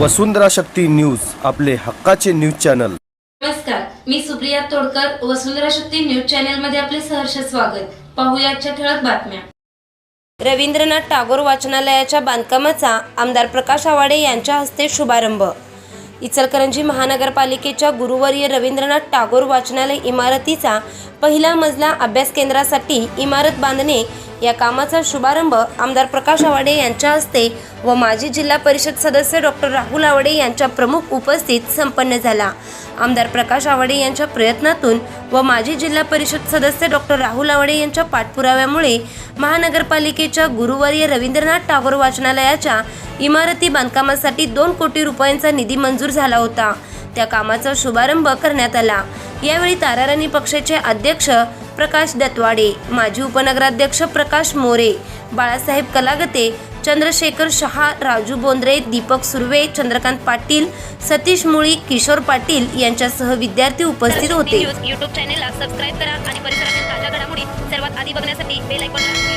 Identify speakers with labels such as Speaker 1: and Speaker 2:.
Speaker 1: वसुंधरा Shakti news आपले हक्काचे news channel.
Speaker 2: नमस्कार मी सुप्रिया तोडकर वसुंधरा शक्ती न्यूज चॅनलमध्ये आपले सहर्ष स्वागत. पाहूया ठळक बातम्या. रवींद्रनाथ टागोर वाचनालयाच्या बांधकामाचा आमदार प्रकाश आवाडे यांच्या हस्ते शुभारंभ. इचलकरंजी महानगरपालिकेच्या गुरुवर्य रवींद्रनाथ टागोर वाचनालय इमारतीचा पहिला मजला अभ्यास केंद्रासाठी इमारत बांधणे या कामाचा शुभारंभ आमदार प्रकाश आवाडे यांच्या हस्ते व माजी जिल्हा परिषद सदस्य डॉक्टर राहुल आवाडे यांच्या प्रमुख उपस्थित संपन्न झाला. आमदार प्रकाश आवाडे यांच्या प्रयत्नातून व माजी जिल्हा परिषद सदस्य डॉक्टर राहुल आवाडे यांच्या पाठपुराव्यामुळे महानगरपालिकेच्या गुरुवारी रवींद्रनाथ टागोर वाचनालयाच्या इमारती बांधकामासाठी दोन कोटी रुपयांचा निधी मंजूर झाला होता. त्या कामाचा शुभारंभ करण्यात आला. यावेळी ताराराणी पक्षाचे अध्यक्ष प्रकाश दत्वाडे माजी उपनगराध्यक्ष प्रकाश मोरे बाळासाहेब कलागते चंद्रशेखर शहा राजू बोंद्रे दीपक सुर्वे चंद्रकांत पाटील सतीश मुळी किशोर पाटील यांच्यासह विद्यार्थी उपस्थित होते.
Speaker 3: यूट्यूब चॅनेलला सबस्क्राईब करा आणि परिसरातील ताज्या घडामोडी सर्वात आधी बघण्यासाठी बेल आयकॉनला